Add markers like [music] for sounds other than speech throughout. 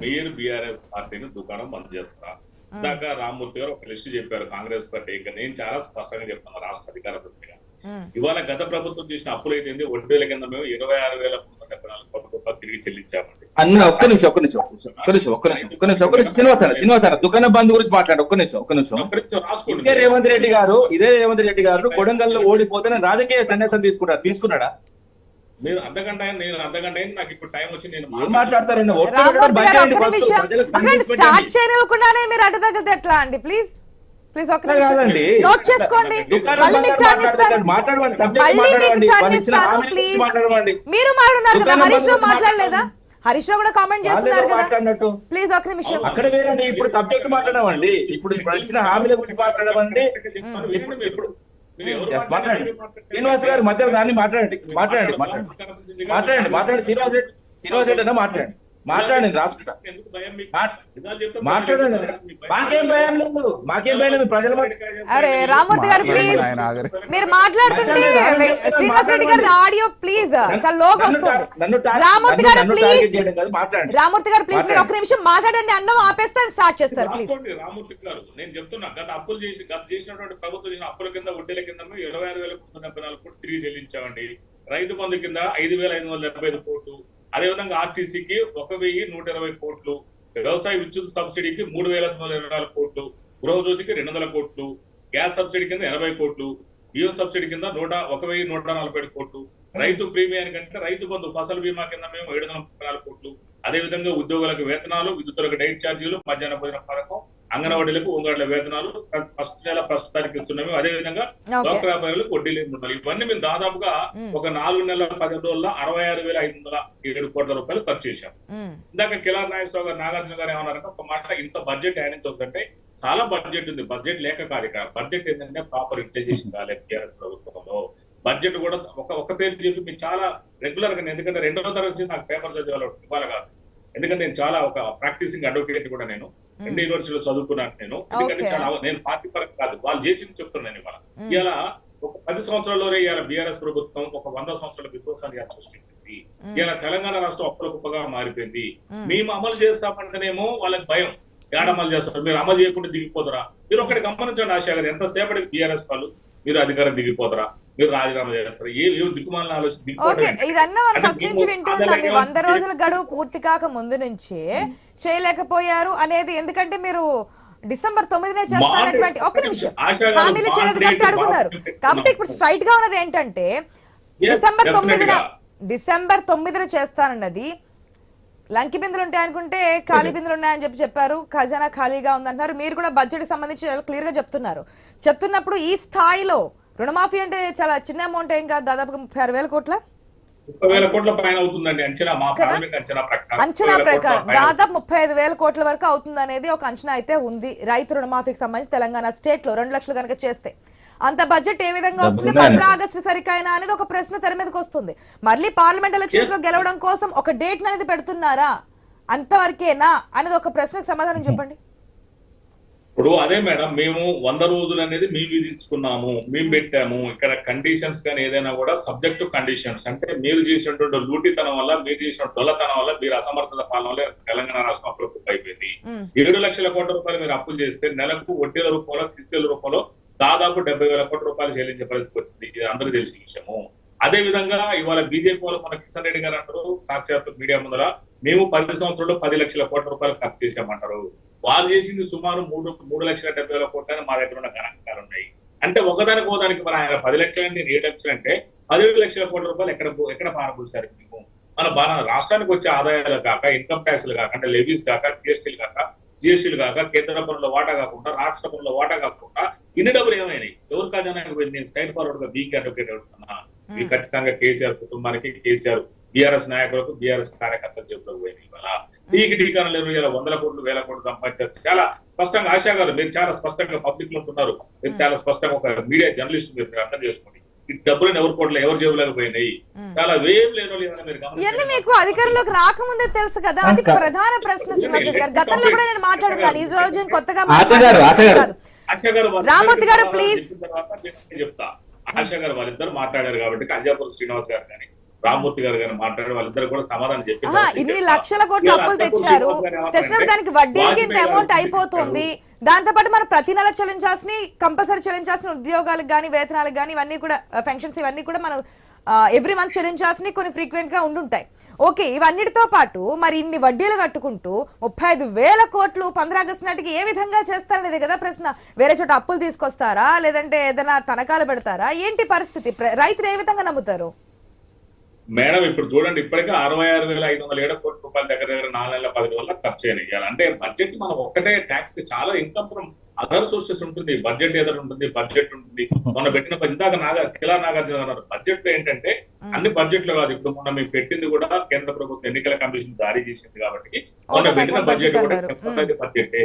మీరు బీఆర్ఎస్ పార్టీని దుకాణం బంద్ చేస్తారా? ఇందాక రామ్మూర్తి గారు ఒక లిస్ట్ చెప్పారు కాంగ్రెస్ పార్టీ. ఇంకా నేను చాలా స్పష్టంగా చెప్తాను రాష్ట్ర అధికార ప్రతినిధిగా ఉమ్, ఇవాళ గత ప్రభుత్వం చేసిన అప్పులు అయితే వడ్డీల కింద మేము ఇరవై ఆరు వేల మూడు వందల డెబ్బై నాలుగు కోట్ల రూపాయలు తిరిగి చెల్లించామండి. అన్న ఒక్క నిమిషం ఒక్క నిమిషం ఒక్క నిమిషం ఒక్క నిమిషం ఒక్క నిమిషం ఒక్క నిమిషం శ్రీనివాస్ శ్రీనివాస్ దుకాణ బంద్ గురించి మాట్లాడు ఒక్క నిమిషం ఒక్క నిమిషం. ఇదే రేవంత్ రెడ్డి గారు ఇదే రేవంత్ రెడ్డి గారు కొడంగల్లో ఓడిపోతే రాజకీయ సన్యాసం తీసుకున్నారు తీసుకున్నాడా? మీరు అర్ధగంట నేను అర్ధగంట అయింది నాకు ఇప్పుడు టైం వచ్చి నేను మాట్లాడతారండి స్టార్ట్. చేయనివ్వకుండానే మీరు అడ్డు ఎట్లా అండి? ప్లీజ్ ప్లీజ్ కాదండి. నోట్ చేసుకోండి. మళ్ళీ మీకు టర్న్. ఇస్తాను. మళ్ళీ మీకు టర్న్ ఇస్తాను మీరు కదా హరీష్ రావు మాట్లాడలేదా? హరీష్ రావు కూడా కామెంట్ చేస్తున్నారు కదా. ప్లీజ్ ఒక్క నిమిషం. అక్కడ వేరండి ఇప్పుడు సబ్జెక్ట్ మాట్లాడమండి. ఇప్పుడు హామీల గురించి మాట్లాడమండి. ఇప్పుడు ఇప్పుడు మాట్లాడండి. శ్రీనివాస్ గారు మధ్యలో దాన్ని మాట్లాడండి. మాట్లాడండి మాట్లాడండి. మాట్లాడండి. మాట్లాడండి. శ్రీనివాస్ శ్రీనివాస్ రెడ్డి అన్న మాట్లాడండి. మాట్లాడండి రాసుకుంటా మాట్లాడండి మీకు భయం. లేదు మాకేం భయం లేదు ప్రజల అరే రామూర్తి గారు ప్లీజ్. మీరు మాట్లాడుతుంటే మాట్లాడండి, శ్రీనివాస్ రెడ్డి గారి ఆడియో ప్లీజ్ చాలా లోగా వస్తుంది. రామూర్తి గారు ప్లీజ్ రామూర్తి గారు ప్లీజ్ మీరు ఒక్క నిమిషం మాట్లాడండి అన్నం ఆపేస్తాను స్టార్ట్ చేస్తారు ప్లీజ్ రామూర్తి గారు. నేను చెప్తున్నా గత అప్పులు చేసి గత చేసినటువంటి ప్రభుత్వం చేసిన అప్పుల కింద వడ్డీల కింద ఇరవై ఆరు వేల డెబ్బై నాలుగు కోట్లు తిరిగి చెల్లించామండి. రైతు బంధు కింద ఐదు వేల ఐదు వందల డెబ్బై ఐదు కోట్లు అదేవిధంగా ఆర్టీసీకి ఒక వెయ్యి నూట ఇరవై కోట్లు వ్యవసాయ విద్యుత్ సబ్సిడీకి మూడు వేల తొమ్మిది ఇరవై నాలుగు కోట్లు గృహజ్యోతికి రెండు వందల కోట్లు గ్యాస్ సబ్సిడీ కింద ఎనభై కోట్లు బియ్యం సబ్సిడీ కింద నూట ఒక వెయ్యి నూట నలభై ఏడు కోట్లు రైతు ప్రీమియం కంటే రైతు బంధు ఫసల్ బీమా కింద మేము ఏడు వందల ముప్పై నాలుగు కోట్లు. అదే విధంగా ఉద్యోగులకు వేతనాలు విద్యుత్తులకు డైట్ ఛార్జీలు మధ్యాహ్న భోజన పథకం అంగన్వాడీలకు ఉంగడ్ల వేతనాలు ఫస్ట్ నెల ప్రస్తుతానికి ఇస్తున్నాము. అదే విధంగా ఓకే. డ్వాక్రా మహిళలకు వడ్డీ లేని ఉండాలి. ఇవన్నీ మేము దాదాపుగా. ఒక నాలుగు నెలల పదిహేను రోజుల్లో అరవై ఆరు వేల ఐదు వందల ఏడు కోట్ల రూపాయలు ఖర్చు చేశాం ఇందాక కిలార్ నాగేశ్వర గారు నాగార్జున గారు ఏమన్నారంటే ఒక మాట ఇంత బడ్జెట్ ఆయన నుంచి వస్తుందంటే చాలా బడ్జెట్ ఉంది. బడ్జెట్ లేక కాదు ఇక్కడ. బడ్జెట్ ఏంటంటే ప్రాపర్ యూటిలైజేషన్ కాలేదు టీఆర్ఎస్ ప్రభుత్వంలో. బడ్జెట్ కూడా ఒక ఒక పేరు చెప్పి మీరు చాలా రెగ్యులర్గా ఎందుకంటే రెండవ తరగతి నాకు పేపర్ చదివాలి ఇవ్వాలి కాదు. ఎందుకంటే నేను చాలా ఒక ప్రాక్టీసింగ్ అడ్వకేట్ కూడా నేను. రెండు యూనివర్సిటీలో చదువుకున్నాను నేను. ఎందుకంటే. చాలా నేను పార్టీ పరంగా కాదు వాళ్ళు చేసింది చెప్తున్నాను ఇవాళ. ఇలా ఒక పది సంవత్సరాల్లోనే ఇవాళ బీఆర్ఎస్ ప్రభుత్వం ఒక వంద సంవత్సరాల విధ్వంసాన్ని ఇలా సృష్టించింది. ఇలా తెలంగాణ రాష్ట్రం అప్పుల కుప్పగా మారిపోయింది. మేము. అమలు చేస్తామంటేనేమో వాళ్ళకి భయం. ఏడ అమలు చేస్తారు? మీరు అమలు చేయకుండా దిగిపోతారా మీరు ఒకటి గమనించండి ఆశా గారు ఎంతసేపటి బీఆర్ఎస్ వాళ్ళు మీరు అధికారం దిగిపోతారా మీరు రాజీనామా చేస్తారు. ఏ దిక్కుమాలని ఆలోచన? ఓకే ఇదన్నా మనం ఫస్ట్ నుంచి వింటున్నాం వంద రోజుల గడువు పూర్తి కాక ముందు నుంచే చేయలేకపోయారు అనేది ఎందుకంటే మీరు డిసెంబర్ తొమ్మిదినే Mandate- ఒక నిమిషం. హామీలు చేయలేదు అడుగున్నారు. కాబట్టి ఇప్పుడు స్ట్రైట్గా ఉన్నది ఏంటంటే డిసెంబర్ తొమ్మిదిన. డిసెంబర్ తొమ్మిదిన చేస్తానన్నది. లంకి బిందులు ఉంటాయి అనుకుంటే ఖాళీ బిందులు ఉన్నాయని చెప్పి చెప్పారు. ఖజానా ఖాళీగా ఉందంటున్నారు. మీరు కూడా బడ్జెట్ సంబంధించి క్లియర్గా చెప్తున్నారు. చెప్తున్నప్పుడు ఈ స్థాయిలో రుణమాఫీ అంటే చాలా చిన్న అమౌంట్ ఏం కాదు దాదాపుగా ముప్పై ఆరు వేల కోట్ల? ముప్పై వేల కోట్ల పైన అవుతుందండి అంచనా ప్రకారం. అంచనా 30,000 కోట్ల ప్రకారం. పైన దాదాపు ముప్పై ఐదు వేల కోట్ల వరకు అవుతుంది అనేది ఒక అంచనా అయితే ఉంది రైతు రుణమాఫీకి సంబంధించి తెలంగాణ స్టేట్లో రెండు లక్షలు కనుక చేస్తే. అంత బడ్జెట్ ఏ విధంగా వస్తుంది పంద్ర ఆగస్టు సరికైనా అనేది ఒక ప్రశ్న తెర మీదకి వస్తుంది. మళ్ళీ పార్లమెంట్ ఎలక్షన్స్లో గెలవడం కోసం ఒక డేట్ అనేది పెడుతున్నారా? అంతవరకేనా? అనేది ఒక ప్రశ్నకు సమాధానం [laughs] చెప్పండి. ఇప్పుడు అదే మేడం మేము వంద రోజులు అనేది మేము విధించుకున్నాము మేము పెట్టాము. ఇక్కడ కండిషన్స్ కానీ ఏదైనా కూడా సబ్జెక్ట్ కండిషన్స్ అంటే మీరు చేసినటువంటి లూటితనం వల్ల మీరు చేసిన డొల్లతనం వల్ల మీరు అసమర్థత పాలన వల్ల తెలంగాణ రాష్ట్రం అప్పులు అయిపోయింది. ఏడు లక్షల కోట్ల రూపాయలు మీరు అప్పులు చేస్తే నెలకు వడ్డీల రూపంలో కిస్తీల రూపంలో దాదాపు డెబ్బై వేల కోట్ల రూపాయలు చెల్లించే పరిస్థితి వచ్చింది. ఇది అందరూ తెలిసిన విషయము. అదే విధంగా ఇవాళ బీజేపీ వాళ్ళు మన కిషన్ రెడ్డి గారు అంటారు సాక్షాత్ మీడియా ముందర మేము పది సంవత్సరాల్లో పది లక్షల కోట్ల రూపాయలు ఖర్చు చేశామంటారు. వాళ్ళు చేసింది సుమారు మూడు మూడు లక్షల డెబ్బై వేల కోట్ల మా దగ్గర ఉన్న గణాంకాలు ఉన్నాయి. అంటే ఒకదానికి ఒకదానికి మన ఆయన పది లక్షలు ఏడు లక్షలు అంటే పదిహేడు లక్షల కోట్ల రూపాయలు ఎక్కడ ఎక్కడ పారబోసారు మేము? మన బాగా రాష్ట్రానికి వచ్చే ఆదాయాలు కాక ఇన్కమ్ ట్యాక్స్లు కాక అంటే లెవీస్ కాక జిఎస్టీలు కాక సిఎస్టీలు కాక కేంద్ర పనుల వాటా కాకుండా రాష్ట్ర పనుల వాటా కాకుండా ఇన్ని డబ్బులు ఏమైనాయి? ఎవరు ఖజానాకి నేను స్టైట్ ఫార్వర్డ్గా బీకి అడ్వకేట్ అడుగుతున్నా. ఖచ్చితంగా కేసీఆర్ కుటుంబానికి కేసీఆర్ బీఆర్ఎస్ నాయకులకు బీఆర్ఎస్ కార్యకర్తలు చెప్పులకు పోయింది ఇవాళ. టీకి టీకాలు లేరు ఇలా వందల కోట్లు వేల కోట్లు సంపాదించారు. చాలా స్పష్టంగా ఆశా గారు మీరు చాలా స్పష్టంగా పబ్లిక్లో ఉంటున్నారు. మీరు చాలా స్పష్టంగా ఒక మీడియా జర్నలిస్ట్ మీరు అర్థం చేసుకోండి. ఈ డబ్బులు ఎవరి కోట్లు ఎవరు జేబులకు పోయినాయి. చాలా వేవ్ లేని వాళ్ళు ఇవన్నీ? మీకు అధికారంలోకి రాకముందే తెలుసు కదా? అది ప్రధాన ప్రశ్న గారు. గతంలో కూడా నేను మాట్లాడుతున్నాను ఈ రోజు కొత్తగా ఆశా గారు, రామూర్తి నేను చెప్తా. ఆశా గారు వాళ్ళిద్దరు మాట్లాడారు కాబట్టి అంజాపూర్ శ్రీనివాస్ గారు కానీ రామ్మూర్తి గారు గారు మాట్లాడి వాళ్ళిద్దరు కూడా సమాధానం చెప్పి ఆహా, ఇన్ని లక్షల కోట్ల అప్పులు తెచ్చారు. తెచ్చినప్పుడు దానికి వడ్డీకి ఇంత అమౌంట్ అయిపోతుంది. దాంతో పాటు మనం ప్రతి నెల చెల్లించాల్సిన కంపల్సరీ చెల్లించాల్సిన ఉద్యోగాలకు కానీ వేతనాలకు కానీ ఇవన్నీ కూడా పెన్షన్స్ ఇవన్నీ కూడా మనం ఎవ్రీ మంత్ చెల్లించాల్సినవి కొన్ని ఫ్రీక్వెంట్గా ఉండుంటాయి. ఓకే ఇవన్నిటితో పాటు మరి ఇన్ని వడ్డీలు కట్టుకుంటూ ముప్పై ఐదు వేల కోట్లు పంద్రాగస్టు నాటికి ఏ విధంగా చేస్తారనేది కదా ప్రశ్న. వేరే చోట అప్పులు తీసుకొస్తారా? లేదంటే ఏదైనా తనఖాలు పెడతారా? ఏంటి పరిస్థితి? ప్ర- రైతులు ఏ విధంగా నమ్ముతారు? మేడం ఇప్పుడు చూడండి ఇప్పటికే అరవై ఆరు వేల ఐదు వందల ఏడు కోట్ల రూపాయల దగ్గర దగ్గర నాలుగు నెలల పది రోజుల ఖర్చు అయినాయి. అంటే బడ్జెట్ మనం ఒక్కటే ట్యాక్స్కి చాలా ఇన్కమ్ ఫ్రమ్ అదర్ సోర్సెస్ ఉంటుంది. బడ్జెట్ ఏదైనా ఉంటుంది బడ్జెట్ ఉంటుంది. మొన్న పెట్టిన ఇందాక నాగ కిలా నాగార్జున అన్నారు. బడ్జెట్లో ఏంటంటే అన్ని బడ్జెట్లో కాదు. ఇప్పుడు మొన్న మేము పెట్టింది కూడా కేంద్ర ప్రభుత్వం ఎన్నికల కమిషన్ జారీ చేసింది కాబట్టి మొన్న పెట్టిన బడ్జెట్ కూడా. టెంపరీ బడ్జెట్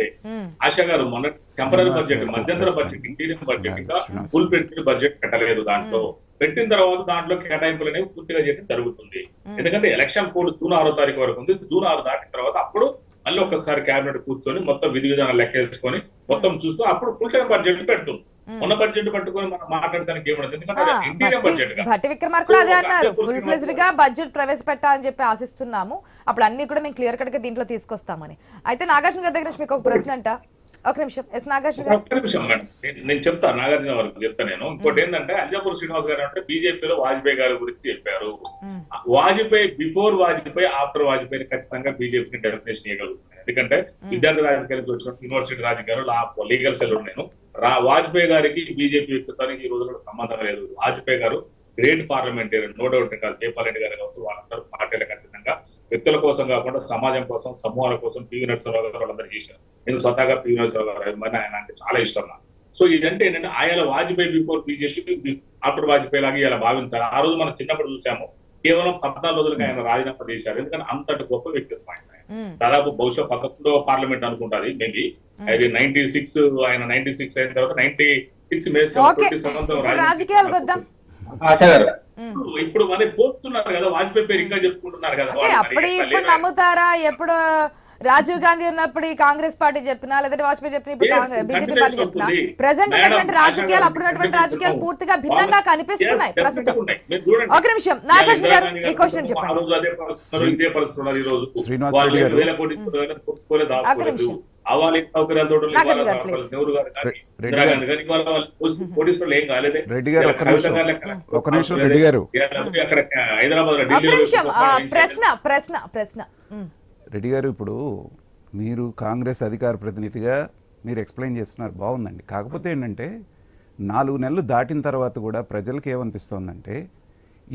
ఆశా గారు మొన్న టెంపరీ బడ్జెట్ మధ్యంతర. బడ్జెట్ ఇంటీరియర్ బడ్జెట్ ఇంకా ఫుల్ పెట్టి బడ్జెట్ పెట్టలేదు దాంట్లో. పెట్టిన తర్వాత దాంట్లో కేటాయింపులు అనేవి పూర్తిగా చేయడం జరుగుతుంది. ఎందుకంటే ఎలక్షన్ కోడ్ జూన్ ఆరో తారీఖు వరకు ఉంది. జూన్ ఆరు దాటిన తర్వాత అప్పుడు మళ్ళీ ఒక్కసారి కేబినెట్ కూర్చొని మొత్తం విధి విధానాలు లెక్కేసుకొని మొత్తం చూసుకొని అప్పుడు ఫుల్ టైం బడ్జెట్ పెడుతుంది. ఉన్న బడ్జెట్ పట్టుకొని మనం మాట్లాడడానికి ఏముండదు. ఎందుకంటే బడ్జెట్ భట్టి విక్రమార్ కూడా అదే అన్నారు. ఫుల్ ఫ్లెజ్డ్గా బడ్జెట్ ప్రవేశపెట్టా అని చెప్పి ఆశిస్తున్నాము. అప్పుడు అన్ని కూడా మేము క్లియర్ కట్గా దీంట్లో తీసుకొస్తామని. అయితే నాగార్జున గారి దగ్గర నుంచి మీకు ఒక ప్రశ్న అంట. ఒక నిమిషం. ఎస్ నాగార్జున గారు. ఒక్క నిమిషం మేడం. నేను- చెప్తా నాగార్జున వరకు చెప్తా నేను. ఇంకోటి ఏంటంటే అంజాపూర్ శ్రీనివాస్ గారు అంటే బీజేపీలో వాజ్పేయి గారి గురించి చెప్పారు. వాజ్పేయి బిఫోర్ వాజ్పేయి ఆఫ్టర్ వాజ్పేయి ఖచ్చితంగా బీజేపీని డెఫినేషన్ చేయగలుగుతున్నాయి. ఎందుకంటే విద్యార్థి రాజకీయాల నుంచి వచ్చిన యూనివర్సిటీ రాజకీయాలు లీగల్ సెల్ నేను రా వాజ్పేయి గారికి బీజేపీ వ్యక్తిత్వానికి ఈ రోజుల్లో సంబంధం లేదు. వాజ్పేయి గారు గ్రేట్ పార్లమెంటేరియన్ నో డౌట్ కాదు జయపాల్ గారు కావచ్చు వాళ్ళందరూ పార్టీలకు అతీతంగా వ్యక్తుల కోసం కాకుండా సమాజం కోసం సమూహాల కోసం పివి నరసింహరావు గారు వాళ్ళందరూ చేశారు. నేను స్వతహాగా పివి నరసింహరావు గారు మరి ఆయన అంటే చాలా ఇష్టం నాకు. సో ఇదంటే ఏంటంటే ఆయన Vajpayee before BJP after Vajpayee లాగా ఇలా భావించాలి ఆ రోజు మనం చిన్నప్పుడు చూసాము కేవలం పద్నాలుగు రోజులకి ఆయన రాజీనామా చేశారు. ఎందుకంటే అంతటి గొప్ప వ్యక్తిత్వం ఆయన. దాదాపు బహుశా పక్కలో పార్లమెంట్ అనుకుంటాది మేబీ. అది నైన్టీ సిక్స్ ఆయన నైన్టీ సిక్స్ అయిన తర్వాత నైన్టీ సిక్స్ మే ఓకే. ఇప్పుడు మరి పోతున్నారు కదా వాజ్పేయి పేరు ఇంకా చెప్పుకుంటున్నారు కదా అప్పుడు ఇప్పుడు? నమ్ముతారా ఎప్పుడు రాజీవ్ గాంధీ ఉన్నప్పుడు ఈ కాంగ్రెస్ పార్టీ చెప్పినా లేదంటే వాజ్పేయి చెప్పిన ఇప్పుడు Yes, కాంగ్రెస్- బీజేపీ పార్టీ చెప్పినా. ప్రజెంట్ ఉన్నటువంటి రాజకీయాలు అప్పుడు ఉన్నటువంటి రాజకీయాలు పూర్తిగా భిన్నంగా కనిపిస్తున్నాయి. ప్రస్తుతం. ఒక నిమిషం. నాగార్జున గారు మీ క్వశ్చన్ చెప్పండి. శ్రీనివాస్ రెడ్డి గారు. రెడ్డి గారు. నిమిషం. నిమిషం, రెడ్డి గారు. ఒక నిమిషం. ప్రశ్న ప్రశ్న ప్రశ్న. రెడ్డి గారు ఇప్పుడు మీరు కాంగ్రెస్ అధికార ప్రతినిధిగా మీరు ఎక్స్ప్లెయిన్ చేస్తున్నారు. బాగుందండి. కాకపోతే ఏంటంటే నాలుగు నెలలు దాటిన తర్వాత కూడా ప్రజలకు ఏమనిపిస్తోందంటే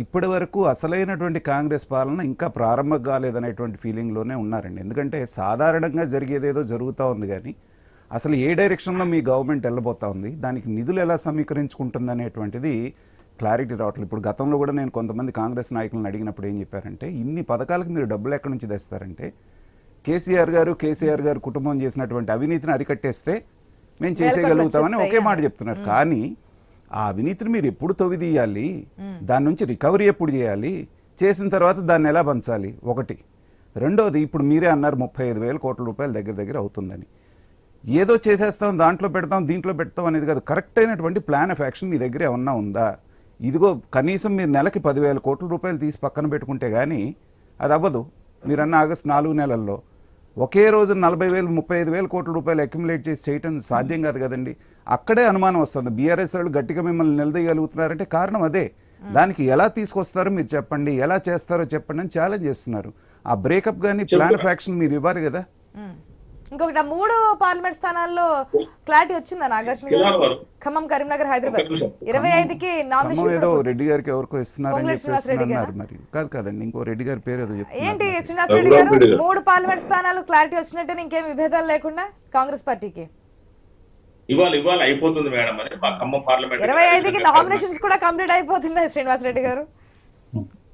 ఇప్పటి వరకు అసలైనటువంటి కాంగ్రెస్ పాలన ఇంకా ప్రారంభం కాలేదనేటువంటి ఫీలింగ్లోనే ఉన్నారండి. ఎందుకంటే సాధారణంగా జరిగేదేదో జరుగుతూ ఉంది కానీ అసలు ఏ డైరెక్షన్లో మీ గవర్నమెంట్ వెళ్ళబోతా ఉంది దానికి నిధులు ఎలా సమీకరించుకుంటుంది అనేటువంటిది క్లారిటీ రావట్లేదు. ఇప్పుడు గతంలో కూడా నేను కొంతమంది కాంగ్రెస్ నాయకులను అడిగినప్పుడు ఏం చెప్పారంటే ఇన్ని పథకాలకు మీరు డబ్బులు ఎక్కడి నుంచి తెస్తారంటే కేసీఆర్ గారు కేసీఆర్ గారు కుటుంబం చేసినటువంటి అవినీతిని అరికట్టేస్తే మేము చేసేయగలుగుతామని ఒకే మాట చెప్తున్నారు. కానీ ఆ అవినీతిని మీరు ఎప్పుడు తొవిదీయాలి? దాని నుంచి రికవరీ ఎప్పుడు చేయాలి? చేసిన తర్వాత దాన్ని ఎలా పంచాలి? ఒకటి. రెండోది ఇప్పుడు మీరే అన్నారు ముప్పై ఐదు వేల కోట్ల రూపాయల దగ్గర దగ్గర అవుతుందని. ఏదో చేసేస్తాం దాంట్లో పెడతాం దీంట్లో పెడతాం అనేది కాదు. కరెక్ట్ అయినటువంటి ప్లాన్ ఆఫ్ యాక్షన్ మీ దగ్గర ఏమన్నా ఉందా? ఇదిగో కనీసం మీరు నెలకి పదివేల కోట్ల రూపాయలు తీసి పక్కన పెట్టుకుంటే కానీ అది అవ్వదు. మీరు అన్న ఆగస్టు నాలుగు నెలల్లో. ఒకే రోజు నలభై వేలు ముప్పై ఐదు వేల కోట్ల రూపాయలు అక్యుములేట్ చేసి చేయటం సాధ్యం కాదు కదండి. అక్కడే అనుమానం వస్తుంది. బీఆర్ఎస్ వాళ్ళు గట్టిగా మిమ్మల్ని నిలదీయగలుగుతున్నారంటే కారణం అదే. దానికి ఎలా తీసుకొస్తారో మీరు చెప్పండి ఎలా చేస్తారో చెప్పండి అని ఛాలెంజ్ చేస్తున్నారు. ఆ బ్రేకప్ కానీ ప్లాన్ ఆఫ్ యాక్షన్ మీరు ఇవ్వాలి కదా. ఇంకొకటి మూడు పార్లమెంట్ స్థానాల్లో క్లారిటీ వచ్చిందా నాగార్జున గారు. ఖమ్మం కరీంనగర్ హైదరాబాద్. ఇరవై ఐదుకి నామినేషన్ ఏదో రెడ్డి గారికి ఎవరికో ఇస్తున్నారని మరి. కాదు కాదండి ఇంకో రెడ్డి గారి పేరు ఏదో ఏంటి. శ్రీనివాస్ రెడ్డి గారు? రఘురామ్ రెడ్డి గారు. మూడు పార్లమెంట్ స్థానాలు క్లారిటీ వచ్చినట్టే ఇంకేం విభేదాలు లేకుండా కాంగ్రెస్ పార్టీకి. ఇవాళ ఇవాళ అయిపోతుంది మేడం అని మా ఖమ్మం పార్లమెంట్ ఇరవై ఐదుకి నామినేషన్స్ కూడా కంప్లీట్ అయిపోతున్నాయి శ్రీనివాస్ రెడ్డి గారు.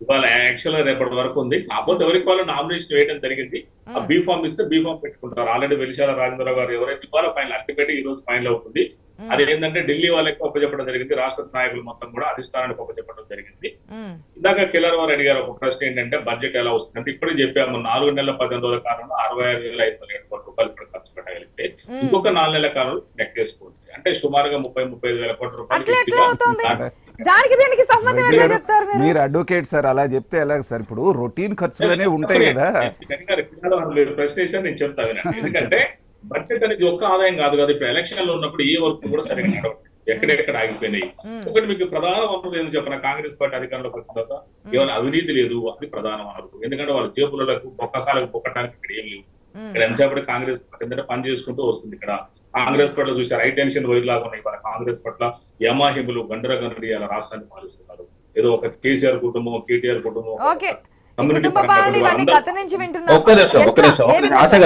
ఇవాళ యాక్చువల్గా రేపటి వరకు ఉంది. కాకపోతే ఎవరికి వాళ్ళు నామినేషన్ వేయడం జరిగింది. ఆ బీ ఫామ్ ఇస్తే బీ ఫామ్ పెట్టుకుంటారు. ఆల్రెడీ వెలిశాల రాజేంద్రరావు గారు ఎవరైతే ఇవాళ ఫైనల్ అల్టిమేట్ ఈ రోజు ఫైనల్ అవుతుంది. అది ఏంటంటే ఢిల్లీ వాళ్ళకి ఒప్పచెప్పడం జరిగింది. రాష్ట్ర నాయకులు మొత్తం కూడా అధిష్టానానికి ఒప్పచెప్పడం జరిగింది. ఉమ్, ఇందాక కిల్లర్ వారు అడిగారు ఒక ప్రశ్న ఏంటంటే బడ్జెట్ ఎలా వస్తుంది? అంటే ఇప్పుడే చెప్పాము నాలుగు నెలల పద్దెనిమిది రోజుల కాలంలో అరవై ఐదు వేల ఐదు వందల ఏడు కోట్ల రూపాయలు ఇప్పుడు ఖర్చు పెట్టగలిగితే ఇంకొక నాలుగు నెలల కాలంలో లెక్కేసుకోండి అంటే సుమారుగా ముప్పై ముప్పై ఐదు వేల కోట్ల రూపాయలు దానికి దీనికి సంబంధం ఎలా చెప్తారు మీరు? మీరు అడ్వకేట్ సార్ అలా చెప్తే ఎలాగ సార్? ఇప్పుడు రొటీన్ ఖర్చులనే ఉంటాయి కదా. మీరు ప్రశ్న నేను చెప్తా వినండి. ఎందుకంటే బడ్జెట్ అనేది ఒక్క ఆదాయం కాదు కదా. ఇప్పుడు ఎలక్షన్లో ఉన్నప్పుడు ఏ వర్క్ కూడా సరిగ్గా నడవదు ఎక్కడెక్కడ ఆగిపోయినాయి. ఒకటి మీకు ప్రధాన వనరు ఏంది చెప్పిన? కాంగ్రెస్ పార్టీ అధికారంలోకి వచ్చిన తర్వాత కేవలం అవినీతి లేదు అది ప్రధాన వనరు ఎందుకంటే వాళ్ళ జేబులకు ఒక్కసారికి పొక్కడానికి ఇక్కడ ఏం లేవు. ఇక్కడ ఎంతసేపటి కాంగ్రెస్ పార్టీ ఏంటంటే పని చేసుకుంటూ వస్తుంది ఇక్కడ. కాంగ్రెస్ పట్ల చూసారు హై టెన్షన్ వైర్ లాగా ఉన్నాయి. మన కాంగ్రెస్ పట్ల యమాహిములు గండర గండరి అలా రాష్ట్రాన్ని పాలిస్తున్నారు. ఏదో ఒక కేసీఆర్ కుటుంబం కేటీఆర్ కుటుంబం ఒక్క నిమిషం ఒక్క? నిమిషం.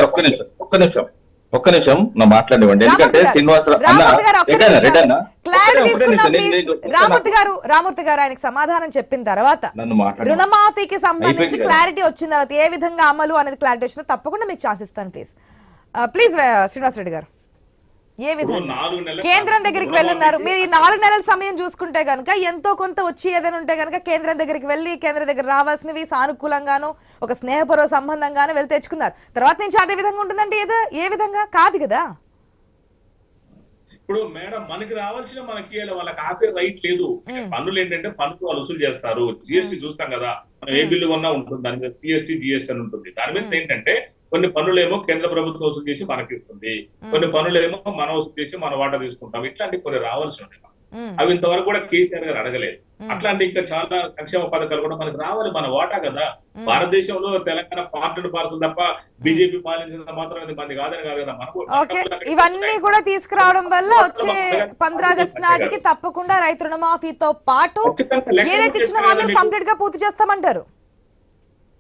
ఒక్క నిమిషం. ఒక్క నిమిషం. ఒక్క నిమిషం నా మాట్లాడివ్వండి ఎందుకంటే శ్రీనివాసరావు రామూర్తి గారు రామూర్తి ఆయనకి సమాధానం చెప్పిన తర్వాత రుణమాఫీకి సంబంధించి. క్లారిటీ వచ్చిన తర్వాత ఏ విధంగా అమలు అనేది క్లారిటీ వచ్చినా తప్పకుండా మీకు ఛాన్స్ ఇస్తాను ప్లీజ్ ప్లీజ్ శ్రీనివాస్ రెడ్డి గారు. ఏ విధంగా? కేంద్రం దగ్గరికి వెళ్ళున్నారు మీరు ఈ నాలుగు నెలల సమయం చూసుకుంటే కనుక ఎంతో కొంత వచ్చి ఏదైనా ఉంటే కనుక కేంద్రం దగ్గరికి వెళ్ళి కేంద్రం దగ్గర రావాల్సినవి సానుకూలంగాను ఒక స్నేహపూర్వ సంబంధంగాను వెళ్ళి తెచ్చుకున్నారు. తర్వాత నుంచి అదే విధంగా ఉంటుందంటే ఏదో? ఏ విధంగా? కాదు కదా. ఇప్పుడు మేడం మనకి రావాల్సిన మనకి. వాళ్ళకి ఆపే రైట్ లేదు. పన్నులు ఏంటంటే పన్నులు వాళ్ళు వసూలు చేస్తారు. జిఎస్టీ చూస్తాం కదా. మనం ఏ బిల్లు కొన్నా ఉంటుంది. దాని మీద సిఎస్టీ జిఎస్టీ అని ఉంటుంది. దాని మీద ఏంటంటే కొన్ని పనులేమో కేంద్ర ప్రభుత్వం వసూలు చేసి మనకి ఇస్తుంది కొన్ని పనులేమో మనం వసూలు చేసి మన వాటా తీసుకుంటాం. ఇట్లాంటి కొన్ని రావాల్సి ఉన్నాయి ఉమ్, అవి ఇంతవరకు కూడా కేసీఆర్ గారు అడగలేదు. అట్లాంటి ఇంకా చాలా సంక్షేమ పథకాలు కూడా మనకు రావాలి మన వాటా కదా. భారతదేశంలో తెలంగాణ పార్టీ పార్సల్ తప్ప బీజేపీ పాలించినంత మాత్రం మంది కాదని కాదు కదా. మనకు ఇవన్నీ కూడా తీసుకురావడం వల్ల వచ్చే పంద్రాగస్టు నాటికి తప్పకుండా రైతు రుణమాఫీతో పాటు ఏదైతే ఇచ్చిన హామీలు కంప్లీట్గా పూర్తి చేస్తామంటారు.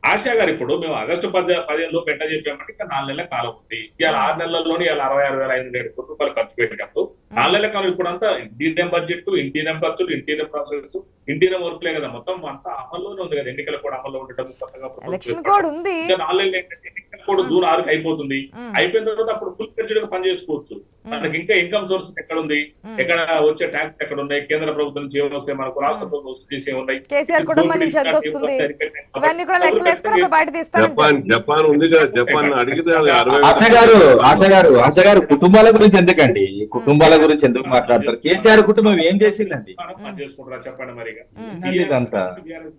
ఆశా గారు ఇప్పుడు మేము ఆగస్టు పది పదిహేను లోపు పెట్ట చెప్పామంటే ఇంకా నాలుగు నెలల కాలం ఉంది. ఇవాళ ఆరు నెలల్లోనే ఇవాళ అరవై ఆరు వేల ఐదు వేల కోట్ల రూపాయలు ఖర్చు పెట్టినప్పుడు నాలుగు నెలల కాలం ఇప్పుడు అంతా ఇంటీరియం బడ్జెట్ ఇంటీరియం ఖర్చులు ఇంటీరియం ప్రాసెస్ ఇంటీరియం వర్క్లే కదా. మొత్తం అంతా అమల్లోనే ఉంది కదా. ఎన్నికలు కూడా అమల్లో ఉండటం కొత్తగా నాలుగు నెలలు ఏంటంటే కూడా జూన్ ఆరుకి అయిపోతుంది. అయిపోయిన తర్వాత అప్పుడు ఫుల్ ఫ్లెడ్జ్డ్గా పని చేసుకోవచ్చు. మనకి ఇంకా ఇన్కమ్ సోర్సెస్ ఎక్కడ ఉంది ఎక్కడ వచ్చే ట్యాక్స్ ఎక్కడ ఉన్నాయి కేంద్ర ప్రభుత్వం నుంచి ఏమి వస్తాయి? మనకు రాష్ట్ర ప్రభుత్వం చేసి ఉన్నాయి? జపాన్ ఉంది కదా జపాన్ గారు ఆశ గారు ఆశ గారు కుటుంబాల గురించి ఎందుకండి? కుటుంబాల గురించి ఎందుకు మాట్లాడతారు? కేసీఆర్ కుటుంబం ఏం చేసిందండి? పని చేసుకుంటారా చెప్పండి మరి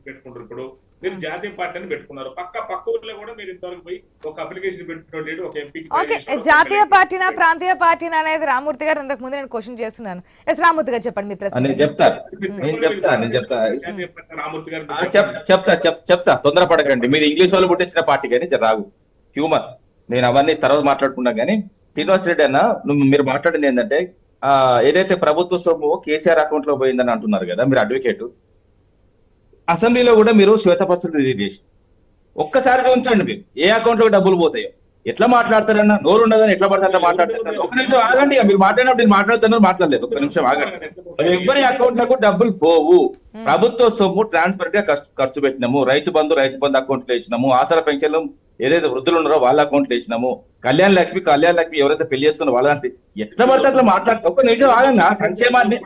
పెట్టుకుంటారు ఇప్పుడు. మీరు జాతీయ పార్టీ అని పెట్టుకున్నారు. పక్క పక్క ఊర్లో కూడా మీరు ఇంతవరకు పోయి ఒక అప్లికేషన్ పెట్టుకోండి ఒక ఎంపీ ఓకే జాతీయ పార్టీనా ప్రాంతీయ పార్టీనా అనేది రామూర్తి గారు ఇంతకు ముందు నేను క్వశ్చన్ చేస్తున్నాను. ఎస్ రామూర్తి గారు చెప్పండి మీ ప్రశ్న. నేను చెప్తా. నేను చెప్తా నేను చెప్తా. రామూర్తి గారు చెప్తా చెప్ చెప్తా. తొందరపడకండి మీరు ఇంగ్లీష్ వాళ్ళు పుట్టించిన పార్టీ కానీ రాగు హ్యూమర్. నేను అవన్నీ తర్వాత మాట్లాడుకున్నా కానీ శ్రీనివాస్ రెడ్డి అన్న నువ్వు మీరు మాట్లాడింది ఏంటంటే ఆ ఏదైతే ప్రభుత్వ సొమ్ము కేసీఆర్ అకౌంట్లో పోయిందని అంటున్నారు కదా మీరు అడ్వకేట్ అసెంబ్లీలో కూడా మీరు శ్వేతపత్రం రిలీజ్ చేసి ఒక్కసారి ఉంచండి మీరు. ఏ అకౌంట్లో డబ్బులు పోతాయో. ఎట్లా మాట్లాడతారన్న? నోరు ఉండదని ఎట్లా పడితే అట్లా మాట్లాడతారు ఒక నిమిషం ఆగండి మీరు మాట్లాడినప్పుడు నేను మాట్లాడుతున్నారు మాట్లాడలేదు. ఒక నిమిషం ఆగండి. ఎవరి అకౌంట్లకు డబ్బులు పోవు. ప్రభుత్వ సొమ్ము ట్రాన్స్ఫర్గా ఖర్చు పెట్టినాము. రైతు బంధు రైతు బంధు అకౌంట్లో వేసినాము. ఆసరా పెన్షన్లు ఏదైతే వృద్ధులు ఉన్నారో వాళ్ళ అకౌంట్లో వేసినాము. కళ్యాణ లక్ష్మి కళ్యాణ లక్ష్మి ఎవరైతే పెళ్ళి చేసుకున్న వాళ్ళంటే ఎట్లా పడితే అట్లా మాట్లాడుతూ ఒక్క నిమిషం ఆగంగా సంక్షేమాన్ని